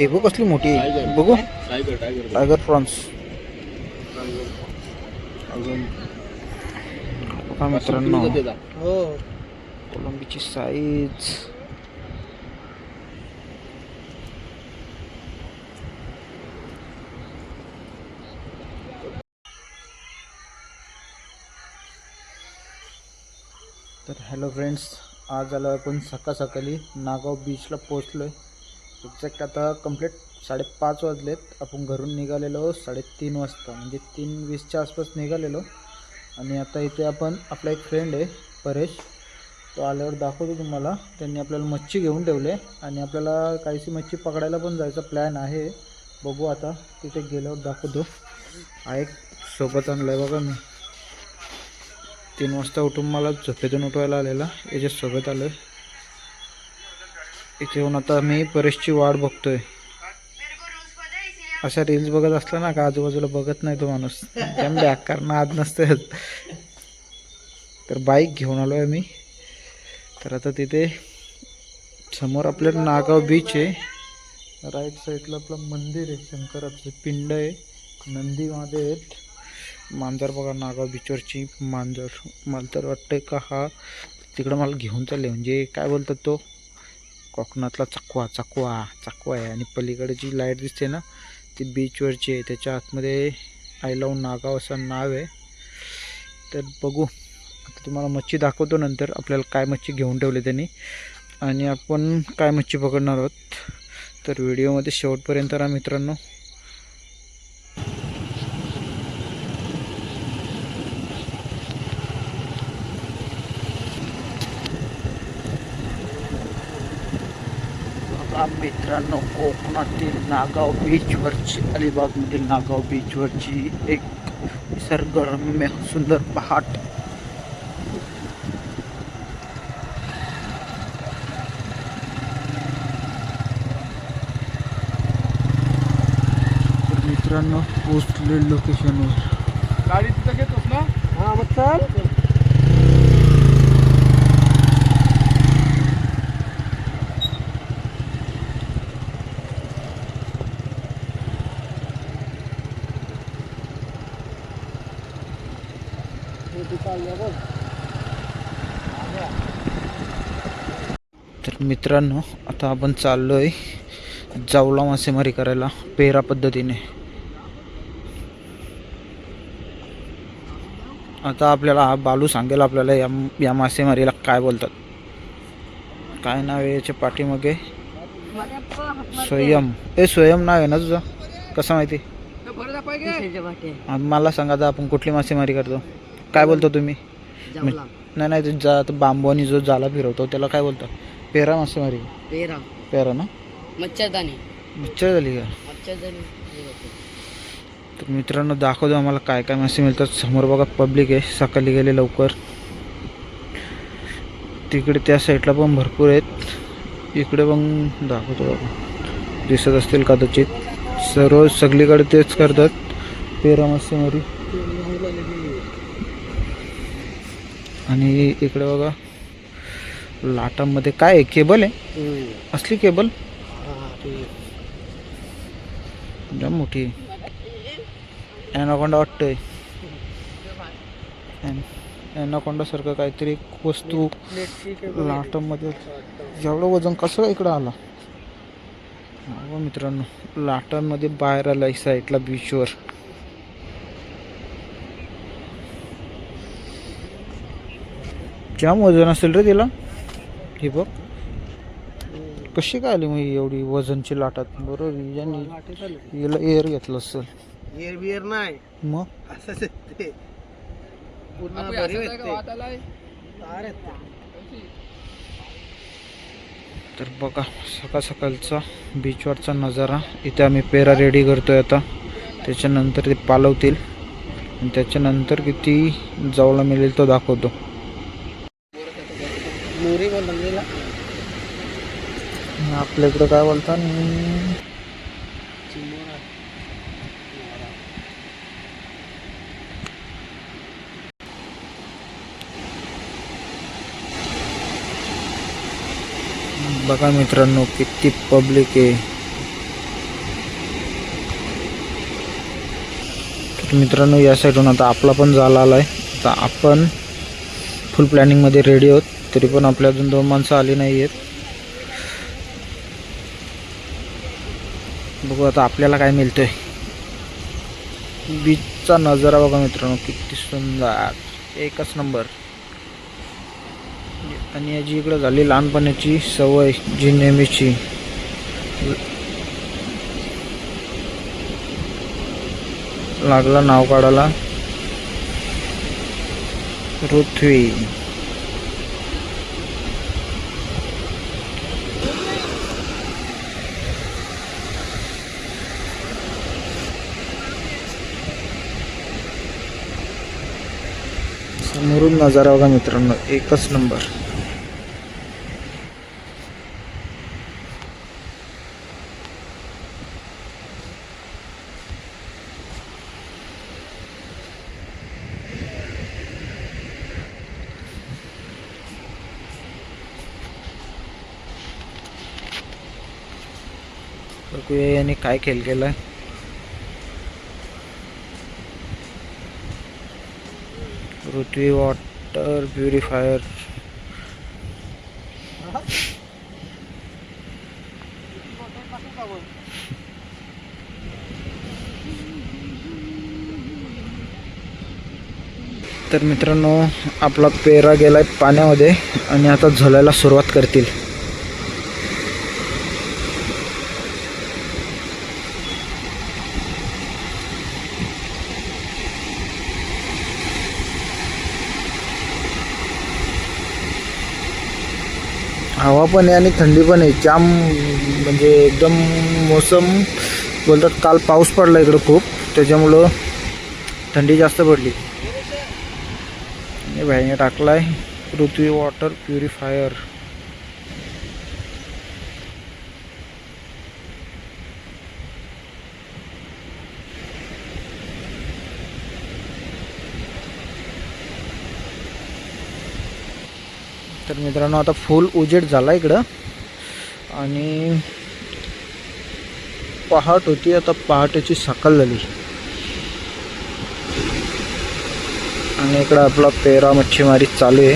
ते बघ कसली मोठी आहे. बघू. Tiger tiger. Tiger prawns. अजून. बघा मित्रांनो. हो. कोलंबीची साईज तर हॅलो फ्रेंड्स आज आलो आपण सकाळ सकाळी नागाव बीचला पोचलो आहे एक्झॅक्ट आता कंप्लीट साडेपाच वाजलेत. आपण घरून निघालेलो साडेतीन वाजता. म्हणजे तीन वीसच्या आसपास निघालेलो. आणि आता इथे आपण आपला एक फ्रेंड आहे परेश. तो आल्यावर दाखवतो तुम्हाला. त्यांनी आपल्याला मच्छी घेऊन ठेवले. आणि आपल्याला काहीशी मच्छी पकडायला पण जायचा प्लॅन आहे. बघू आता तिथे गेल्यावर दाखवतो. हा एक सोबत आणला आहे बघा मी. तीन वाजता उठून मला झोपेतून उठवायला आलेला. याच्यासोबत आलो आहे इथे येऊन आता मी परेशची वाट बघतोय. अशा रील्स बघत असला ना का आजूबाजूला बघत नाही तो माणूस. त्यामुळे आकार आज नसतं तर बाईक घेऊन आलो आहे मी. तर आता तिथे समोर आपलं नागाव बीच आहे. राईट साईडला आपलं मंदिर आहे. शंकराचं पिंड आहे. नंदी मध्ये आहेत. मांजर बघा नागाव बीचवरची मांजर. मला तर वाटतंय का हा तिकडं मला घेऊन चालले. म्हणजे काय बोलतात तो? कोकणातला चकवा चकवा चकवा आहे. आणि पलीकडे जी लाइट दिसते ना ती बीचवरची आहे. त्याच्या आतमध्ये आय लव नागाव असं नाव आहे. तर बघू. आता तुम्हाला मच्छी दाखवतो नंतर आपल्याला काय मच्छी घेऊन ठेवले त्यांनी. आणि आपण काय मच्छी पकडणार आहोत? तर व्हिडिओमध्ये शेवटपर्यंत राहा मित्रांनो. मित्रांनो कोकणातील नागाव बीच बीचवरची अलिबागमधील नागाव बीच बीचवरची एक निसर्गरम्य सुंदर पहाट. तर मित्रांनो पोचले लोकेशनवर गाडी तिथं घेतोस ना? हा मग चाल. मित्रांनो आता आपण चाललोय जावला मासेमारी करायला पेरा पद्धतीने. आता आपल्याला हा बालू सांगेल आपल्याला या या मासेमारीला काय बोलतात. काय नाव आहे याच्या पाठीमागे? स्वयं. ए स्वयं नाव आहे ना तुझं? कसं माहिती? मला सांगा आता आपण कुठली मासेमारी करतो. काय बोलतो तुम्ही? नाही नाही ते जा तो बांबू आणि जो जाला फिरवतो त्याला काय बोलतो पेरा मासेमारी. पेरा. पेरा ना? मच्छरदाणी मच्छर झाली का? मच्छरदाणी तर मित्रांनो दाखवतो आम्हाला काय काय मासे मिळतात. समोर बघा पब्लिक आहे. सकाळी गेले लवकर. तिकडे त्या साईडला पण भरपूर आहेत. इकडे पण दाखवतो दिसत असतील कदाचित. सर्व सगळीकडे तेच करतात. पेरा मासेमारी. आणि इकडे बघा लाटांमध्ये काय आहे? केबल आहे. असली केबल? जाम मोठी. ॲनाकोंडा वाटतंय. ॲनाकोंडा सारखं काहीतरी वस्तू लाटांमध्ये. एवढं वजन कसं काय इकडं आला? हो मित्रांनो लाटांमध्ये बाहेर आला आहे साईडला बीचवर जाम वजन असेल रे तिला. हे बघ. कशी काय आली मग ही एवढी वजनची लाटात? बरोबर हिला एअर घेतलं असेल. एअर बिअर नाही. मग? असंच ते. पूर्ण तर बघा सकाळ सकाळचा बीचवरचा नजारा. इथे आम्ही पेरा रेडी करतोय आता. त्याच्यानंतर ते पालवतील. आणि त्याच्यानंतर किती जावला मिळेल तो दाखवतो. मोरी बोलला आपल्या इकडं काय बोलता? बघा मित्रांनो किती पब्लिक आहे. मित्रांनो या साईडून आता आपला पण झाला आलाय. आता आपण फुल प्लॅनिंगमध्ये रेडी आहोत. तरी पण आपल्या अजून दोन माणसं आली नाही आहेत बघू आता आपल्याला काय मिळतंय. बीचचा नजारा बघा मित्रांनो किती सुंदर. एकच नंबर. आणि याची इकडं झाली लहानपणाची सवय जी नेहमीची. लागला नाव काढायला. पृथ्वी समोरून नजारा बघा मित्रांनो एकच नंबर. बघूया याने काय खेळ केलाय. पृथ्वी वॉटर प्युरिफायर तर मित्रांनो आपला पेरा गेलाय पाण्यामध्ये आणि आता झोलायला सुरुवात करतील. पण आहे आणि थंडी पण आहे. जाम म्हणजे एकदम मोसम बोलतात काल पाऊस पडला इकडं खूप त्याच्यामुळं थंडी जास्त पडली. भाईने टाकला टाकलाय पृथ्वी वॉटर प्युरिफायर. तर मित्रांनो आता फुल उजेड झाला इकडं. आणि पहाट होती आता पहाटेची सकाळ झाली. आणि इकडं आपला पेरा मच्छीमारी चालू आहे.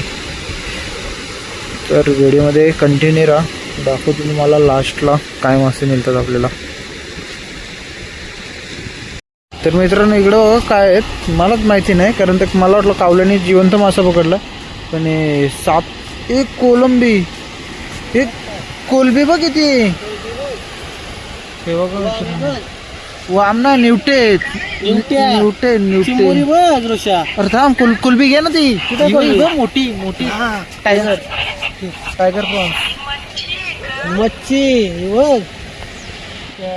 तर व्हिडिओमध्ये कंटिन्यू राहा. दाखवतो तुम्हाला लास्टला काय मासे मिळतात आपल्याला. तर मित्रांनो इकडं काय आहेत मलाच माहिती नाही कारण तर मला वाटलं कावल्याने जिवंत मासा पकडला. पण साप सात एक कोलंबी एक कोलबी बघ किती. हे बघा मित्रांनो. वाम ना निवटे. निवटे निवटे. अरे थांब कुल कुलबी घे ना ती. मोठी मोठी. टायगर टायगर प्रॉन मच्छी बघ.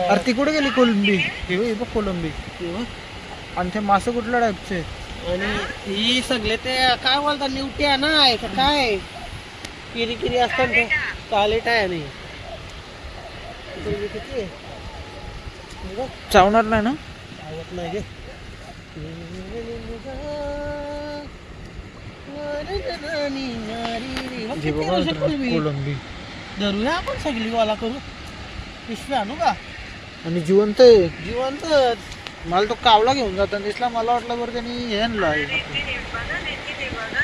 अरे ती कुठे गेली कोलंबी? हे बघ, हे कोलंबी. आणि ते मासे कुठल्या टाईपचे आणि ही सगळे ते काय बोलतात निवट्या ना काय? किरी किरी असतात ते काले टाय नाही किती आहे? हे बघ, चावणार नाही ना? आवडत नाही गे. कोलंबी. धरूया आपण सगळी वाला करू. पिशवी आणू का? आणि जिवंत आहे. जिवंत मला तो कावला घेऊन जाताना दिसला मला वाटलं बरं त्यांनी हे आणलं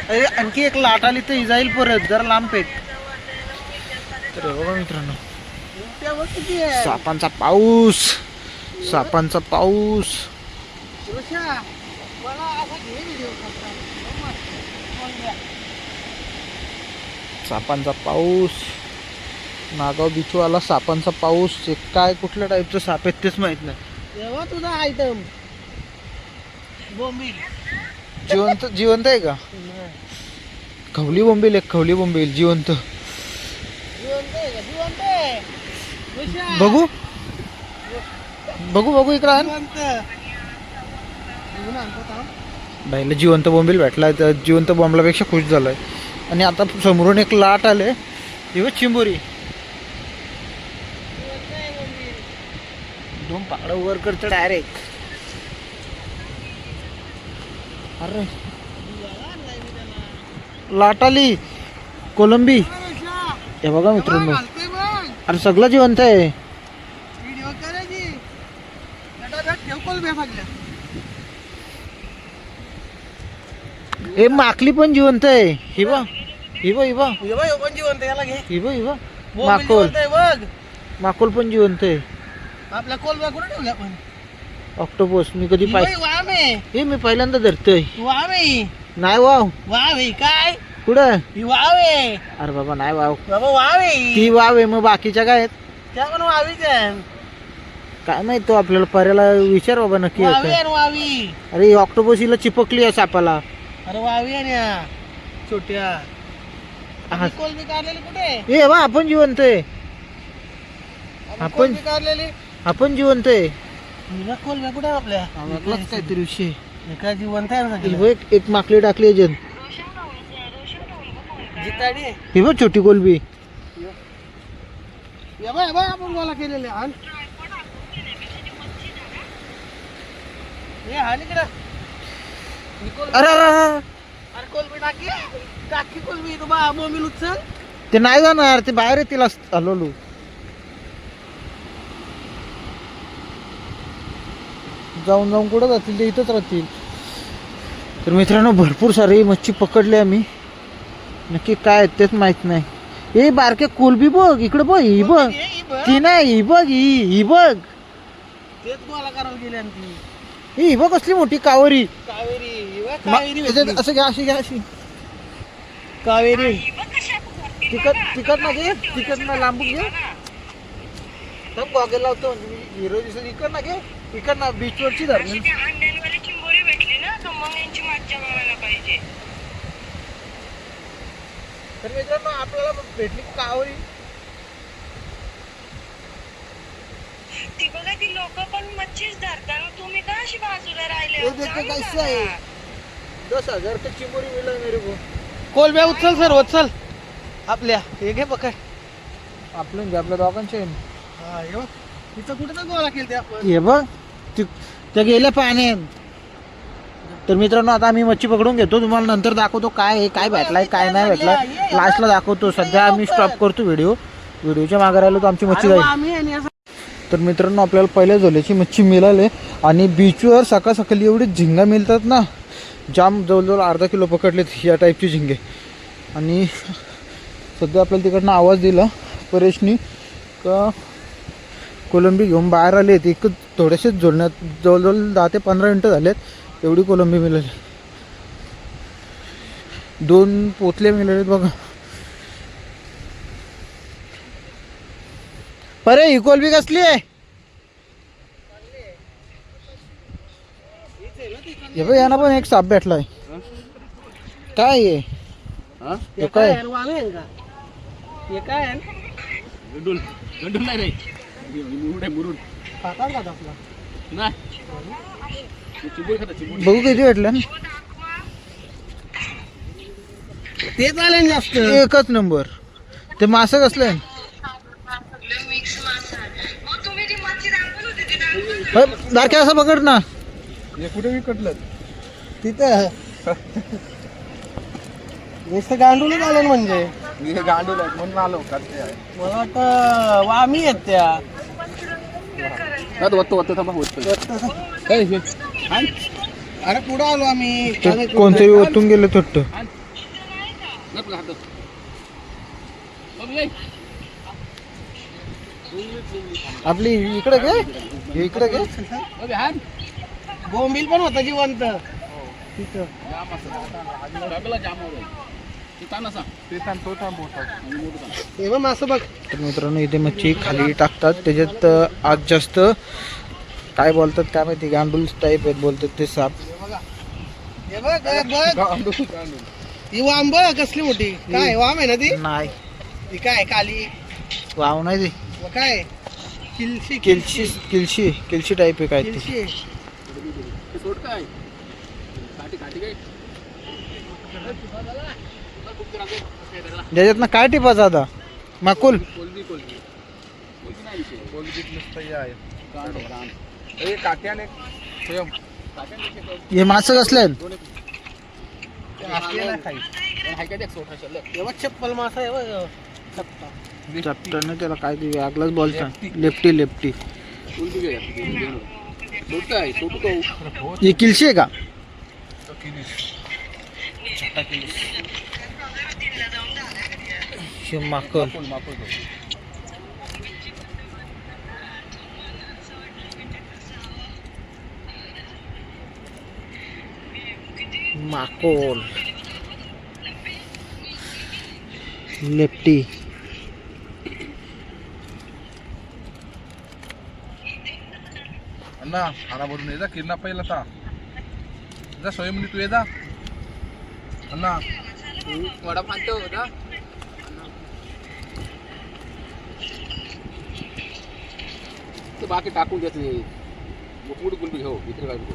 अरे आणखी एक लाट आली तर जाईल परत जरा लांब पेक तर हे बघा मित्रांनो. सापांचा पाऊस सापांचा पाऊस. सापांचा पाऊस. नागाव बिचूवाला सापांचा पाऊस. काय कुठल्या टाईपचं साप आहेत तेच माहीत नाही. तेव्हा तुझा आयटम बोंबील. जिवंत जिवंत आहे का? खवली बोंबील एक खवली बोंबील जिवंत. जिवंत आहे का? जिवंत आहे. ऋषा, बघू. बघू बघू इकडं आण. जिवंत. बघून आणतो थांब. बाईला जिवंत बोंबील भेटलाय तर जिवंत बोंबलापेक्षा खुश झालाय. आणि आता समोरून एक लाट आले. ही चिंबोरी. जिवंत आहे बोंबील. दोन पाकडं वर करतं. डायरेक्ट अरे. जिवाला आणलाय मी त्याला. लाट आली कोलंबी. हे बघा मित्रांनो. अरे सगळं जिवंत आहे. हे माकली पण जिवंत आहे. ही बा ही बा ही बा हे बघ, हे पण जिवंत याला घे. ही बा ही बा बोंबील माकोल. माकोल पण जिवंत आहे. आपल्या कोलबा कुठे ठेवला आपण? ऑक्टोपस मी कधी वाम आहे. हे मी पहिल्यांदा धरतोय. वाम आहे नाही वाव. वाव आहे काय? कुठं? ही वाव आहे. अरे बाबा नाही वाव. बाबा वाव आहे ती वाव आहे मग बाकीच्या काय आहेत? त्या पण वावीच आहे काय माहीत तो आपल्याला पर्याला विचार बाबा नक्की वावी आहे आहे का. ना वावी अरे ही ऑक्टोपस हिला चिपकली आहे सापाला. अरे वावी आहे ना. छोट्या. हा. ही काढलेली कुठे? ए बा आपण जिवंत आहे. आपण- काढलेली? आपण जिवंत आहे. कुठे आपल्या? आपलाच काहीतरी विषय हे काय जिवंत आहे ना ही सगळं? बघ, एक एक माकली टाकली जिताडी. ही बघ छोटी कोलबी. या बाय बाय आपण गोला केलेले हे इकडं. अरे अरे, अरे. अरे कोलबी टाकी. टाकी कोलबी तू बा बोंबील उचल. ते नाही जाणार ते बाहेर येतील हलवलू जाऊन जाऊन कुठं जातील? ते इथंच राहतील. तर मित्रांनो भरपूर सारी मच्छी पकडली आम्ही. नक्की काय आहेत तेच माहीत नाही. ए बारके कोलबी बघ इकडे बघ ही बघ. ती नाही ही बघ ही ही बघ. तेच गोला करायला गेली आणि ती. ही बघ कसली मोठी कावरी. कावेरी ही बघ, मा- कावेरी. असं घ्या अशी घ्या अशी. कावेरी. तिकट तिकट ना घे तिकट ना लांबून घे. गॉगल लावतो. हिरो दिसत इकड ना घे इकड ना बीचवरची धर अशी त्या अंड्यांवाली चिंबोरी भेटली ना तर मग यांची मज्जा बघायला पाहिजे. तर मित्रांनो आपल्याला भेटली कावरी ती बघा ती लोक पण मच्छीच धरतात. मग तुम्ही का अशी बाजूला राहिले? हे? देखो कैसे. आहे? दस हजार का चिंबोरी मिला मेरे को कोलब्या उचल सर उचल. आपल्या हे घे पकड. आपलं घे आपल्या दोघांचे. हा हे बघ. तिथं कुठे गोळा केली आपण. हे बघ. ती- त्या गेल्या पाण्यात. तर मित्रांनो आता आम्ही मच्छी पकडून घेतो. तुम्हाला नंतर दाखवतो काय आहे काय भेटलाय काय नाही भेटलाय लास्टला दाखवतो. सध्या आम्ही स्टॉप करतो व्हिडिओ व्हिडिओच्या मागे राहिलो तर आमची मच्छी जाईल. तर मित्रांनो आपल्याला पहिल्या झोल्याची मच्छी मिळाली आणि बीचवर सकाळ सकाळी एवढी झिंगा मिळतात ना जाम जवळजवळ अर्धा किलो पकडलेत या टाईपची झिंगे. आणि सध्या आपल्याला तिकडनं आवाज दिला परेशनी का कोलंबी घेऊन बाहेर आले आहेत एक थोडेसेच झोलण्यात जवळजवळ दहा ते पंधरा मिनटं झालेत एवढी कोलंबी मिळाली. दोन पोतले मिळालेत बघा. परे ही कोलंबी कसली आहे? हे बघ यांना पण एक साप भेटलाय. काय आहे हा? हे हे काय काय? खातात का आपला बघू किती भेटलं ते चालेल जास्त. एकच नंबर. ते मासं कसलं? हं, बारक्या असं पकड ना. कुठे विकटलं? तिथं. नुसतं गांडूनच आलं म्हणजे. हे गांडूल म्हणून आलो करते आहे मला वाटतं वामी आहेत त्या. आता वत्तो वत्तो थांबा वत्तो हे, हे. आण. अरे पुढे आलो आम्ही. कोणतरी ओतून गेलं ये. आपली इकडे हे इकडे हे आण. बोंबील पण होता जिवंत. तिथं. हे बघ मासं बघ. तर मित्रांनो इथे मच्छी खाली टाकतात. त्याच्यात आज जास्त. काय बोलतात काय माहिती? गांडूल टाईप आहेत बोलतात ते साप. हे वाम बघ कसली मोठी? काय वाम आहे ना ती? नाही. ती काय काली? वाव नाही ते. व काय? किलशी किलशी किलशी. किलशी टाईप आहे काय ते. किलशी. हे ज्याच्यात ना काय ज्याच्यातनं काय आता माकुल कोलबी कोलबी कोलबी नाही विषय कोलबीत नुसतं हे आहे कांड, कांड. हे काट्याने स्वयं हे कसले आहेत. चप्पल मासा आहे चपटाने त्याला काय ते आगलाच बोलतात. लेफ्टी लेफ्टी किलशी आहे का? छोटा हे माकल तो. माकोल लेफ्टी अण्णा हारा भरून ये जा किरणा पहिला आता. जा स्वयंमनी तू ये जा. अण्णा. वडा पाणतो होता बाकी टाकून द्यायचे मोठमोठी गुलबी घेऊ इथे काय नको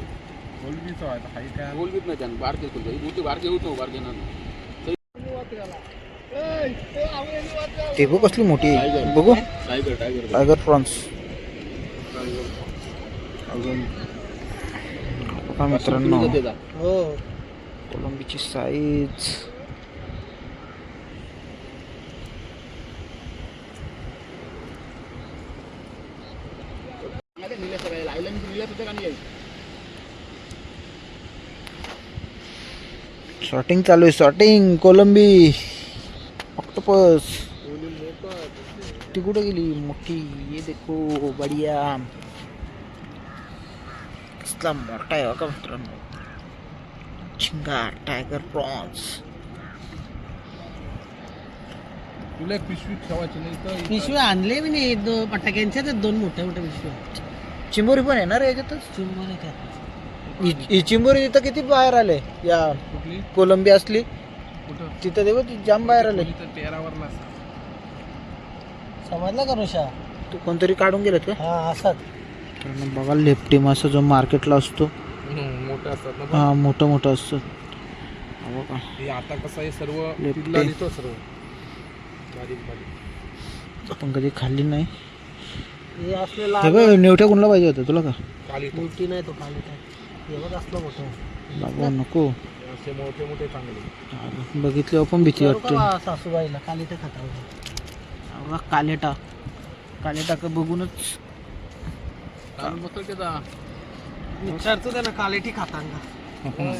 बोलबीच आहे हाय काय? गुलबीत नाही त्यानं बारके गुलबी मोठी बारके होतो बारके ना ते बघ कसली मोठी. बघू. Tiger tiger. टायगर प्रॉन्स अजून. मित्रांनो. हो. कोलंबीची साईज शॉटिंग चालू आहे शॉटिंग कोलंबी. ऑक्टोपस. ती कुठे गेली? मोठी. ये देखो बढिया. कसला मोठा आहे बघा मित्रांनो? झिंगा टायगर प्रॉन्स तुला पिशवी ठेवायची नाही तर पिशवी आणले मी नाही. दो पटाक्यांच्या त्या दोन मोठ्या मोठ्या पिशव्या चिंबोरी पण येणार याच्यातच? चिंबर आहे त्या ही ही चिंबोरी तिथं किती बाहेर आले? या कुठली? कोलंबी असली. कुठं? तिथं तेव्हा ती जाम बाहेर आले. कोणी तर तेरावरला असं. समजला का ऋषा? तू कोणतरी काढून गेलेत का हा मग बघा लेफ्टी मासा जो मार्केटला असतो. मोठं असतात ना हा मोठं मोठं असतं. हा बघा. हे आता कसं आहे सर्व लेफ्टी. तिथला दिसतो सर्व. बारीक बारीक. आपण कधी खाल्ली नाही. हे हे बघ नेवठ्या कुणला पाहिजे होतं? तुला का. मोठी नाही तो खाली काय हे बघ असलं मोठं. बाबा नको. असे मोठे मोठे चांगले. बघितल्यावर पण भीती वाटते. सासूबाईला ते खाता बघा कालेटा. कालेटा का बघूनच. बसतो त्याचा विचारतो त्याला कालेटी खाता का?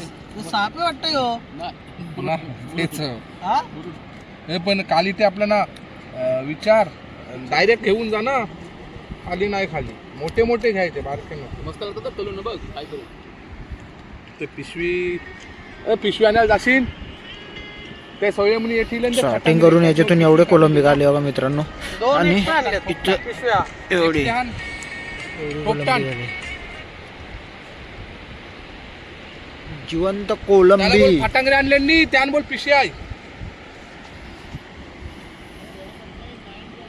साप आहे वाटतं यो पुन्हा तेच. हा? हे पण काली ते आपलं ना अं, विचार. डायरेक्ट घेऊन जा ना. खाली नाही खाली. मोठे मोठे घ्यायचे बारके नको मस्त लागतं तर तळून बघ काय करू. ते पिशवी पिशवी आणायला जाशील? ते सोयमनी येतील आणि ते शॉटिंग खटांग करून याच्यातून एवढे कोलंबी काढले बघा मित्रांनो. आणि पिशव्या. एवढी. पोपटान. जिवंत त्याला कोलंबी फटांगरे आणले त्यान बोल पिशवी आहे.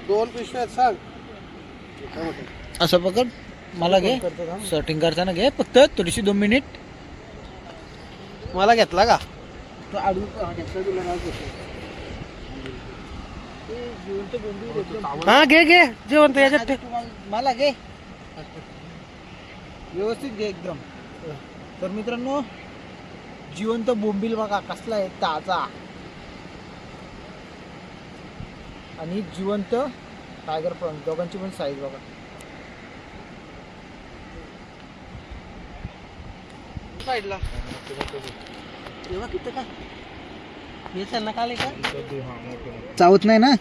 दोन पिशव्या आहेत सांग. असं पकड. मला घे. शॉटिंग करताना घे. फक्त थोडीशी दोन मिनिट मला घेतला का? तो आडू घेतला तुला नाही हा घे घे. जेवण तर याच्यात ठेव. मला घे. व्यवस्थित घे एकदम. तर मित्रांनो जिवंत बोंबील बघा कसला आहे ताजा. आणि जिवंत टायगर प्रॉन दोघांची पण साईज बघा. साईडला. तेव्हा किती का हे त्यांना काले का? चावत नाही ना?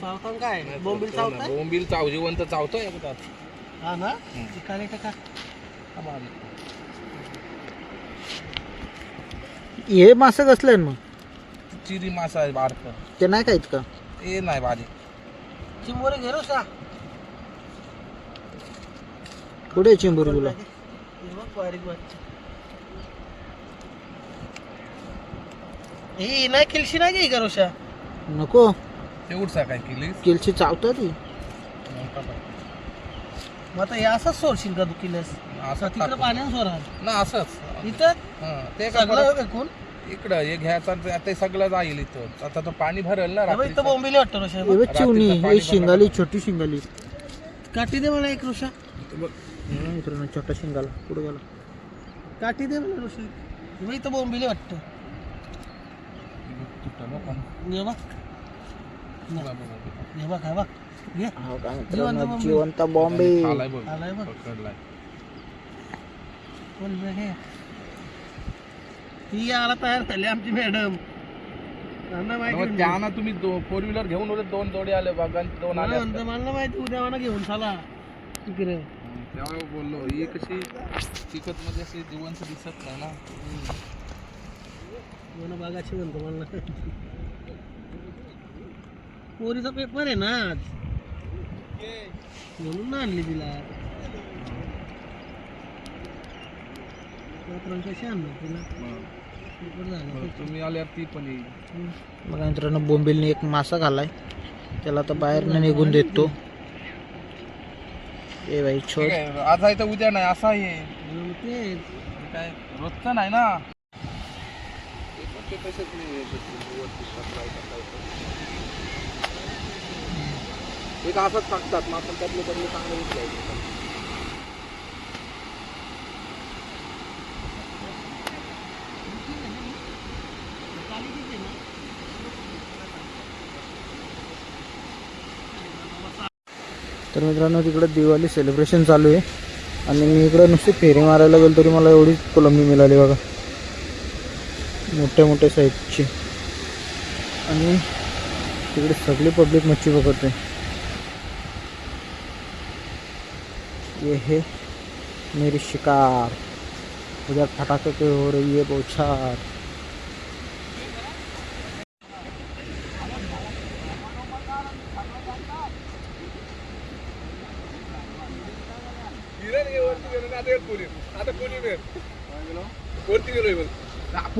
चावतान काय? बोंबील चाव जिवंत चावतोय. हा ना? ती काले का का हे मासं कसलं आहे मग? चिरी मासा आहे बारक. ते नाही का ते नाही बारीक चिंबोरे घे रो सा कुठे चिंबोरी तुला? हे बघ बारीक बारीक. ही नाही किलशी नाही घे गरोशा नको. तेवढसा काय केली केलची चावतं ती. मग आता हे असंच सोडशील का तू किलस असं तिकडे. पाण्यात सोडणार ना असंच. इथं? हं, ते सगळं फेकून? इकडं हे घ्यायचं आणि ते सगळं जाईल इथं. आता तो पाणी भरेल ना इथं. बोंबिले वाटतं ऋषा हे बघ चिवणी हे शिंगाली छोटी शिंगाली. काठी दे मला एक ऋषा हा, मित्रांनो छोटा शिंगाला. पुढे गेला? काठी दे मला ऋषा हे बघ, इथं बोंबिले वाटतं. तुटलं पण. हे बघ. बघ हे बघ घे. हो का जिवंत मित्रांनो. जिवंत बॉम्बे आलाय बघ. आलाय बघ. पकडलाय. घे. ती यायला तयार झाली आमची मॅडम. त्यांना माहिती मग म्हणजे. त्यांना तुम्ही फोर व्हीलर घेऊन होते दोन जोडे आले बघा दोन आले मला म्हणतं, मला माहिती उद्या मला घेऊन चला. तिकडे तेव्हा बोललो ही कशी चिकत मध्ये अशी जिवंत दिसत नाही ना. मला बागाची म्हणतो मला. पोरीचा पेपर आहे ना आज. म्हणून ना आणली तिला. कशी आणणार तिला? तुम्ही आल्यावर ती पण येईल. बघा मित्रांनो बोंबिलने एक मासा घालाय त्याला आता बाहेर न निघून देतो. ए ठीक आहे, आज आहे तर उद्या नाही असा आहे. मग काय रोजचं नाही ना? एक असंच टाकतात मग आपण त्यातले त्यातले चांगले विचारायचे तर मित्रांनो तिकडं दिवाळी सेलिब्रेशन चालू आहे. आणि मी इकडं नुसती फेरी मारायला गेलो तरी मला एवढीच कोलंबी मिळाली बघा. मोठ्या मोठ्या साईजची. आणि तिकडे सगळी पब्लिक मच्छी पकडते. ये हे मेरी शिकार. उद्या फटाके के हो रही है बौछार आपण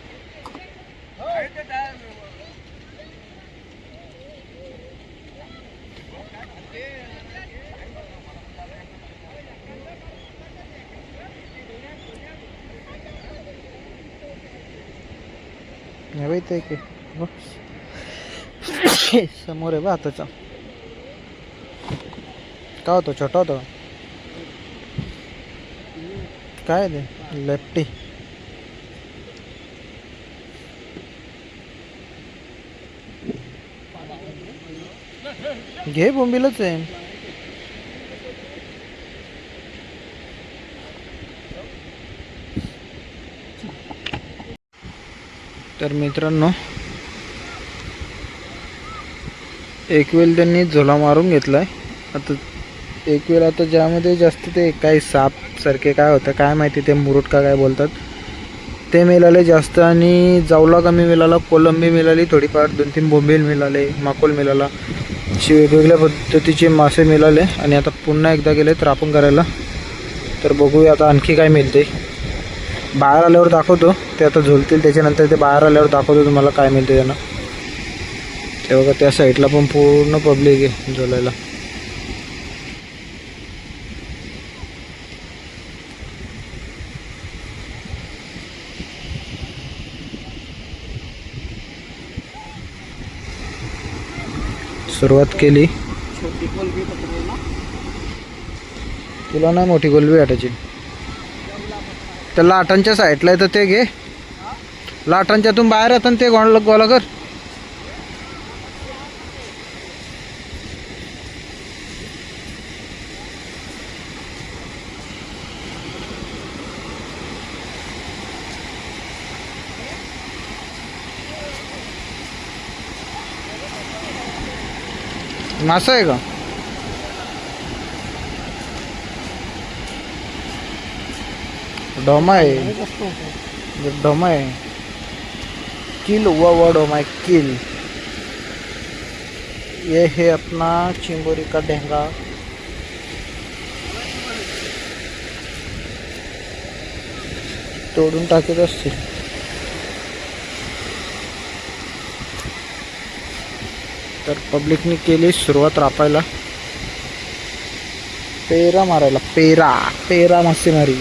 नाही की? समोर आहे बा आताचा. काय होतो? छोटा होतो काय ते? लेफ्टी घे बोंबीलच आहे. तर मित्रांनो एक वेळ त्यांनी झोला मारून घेतलाय. आता एक वेळ आता ज्यामध्ये जास्त ते काही साप सारखे काय होतं काय माहिती ते मुरुट का काय बोलतात. ते मिळाले जास्त आणि जावला कमी मिळाला कोलंबी मिळाली थोडीफार दोन तीन बोंबील मिळाले माकोल मिळाला. असे वेगवेगळ्या पद्धतीचे मासे मिळाले. आणि आता पुन्हा एकदा गेले तर आपण करायला. तर बघूया आता आणखी काय मिळते बाहेर आल्यावर दाखवतो. ते आता झोलतील त्याच्यानंतर ते बाहेर आल्यावर दाखवतो तुम्हाला काय मिळते त्यांना. ते बघा त्या साईडला पण पूर्ण पब्लिक आहे झोलायला. सुरुवात केली. तुला नाही मोठी गोलबी आटायची त्या लाटांच्या साईडला येतं ते घे. लाटांच्यातून बाहेर येतात ते गोंड गोला कर. मासा आहे का? डोमा आहे आहे किल हुआ हुआ डोमा है किल। ये है अपना चिंबोरी का ढेंगा तोडून टाकत असतील तर पब्लिकने केली सुरुवात रापायला। पेरा मारायला पेरा पेरा मासेमारी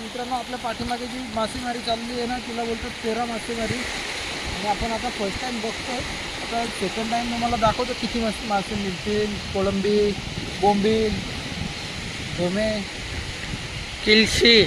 मित्रांनो आपल्या पाठीमागे जी मासेमारी चालली आहे ना तिला बोलतो तेरा मासेमारी. आणि आपण आता फर्स्ट टाईम बघतो आता सेकंड टाईम तुम्हाला दाखवतो किती मासे मासे मिळतील. कोळंबी बोंबील धोमे किलशी.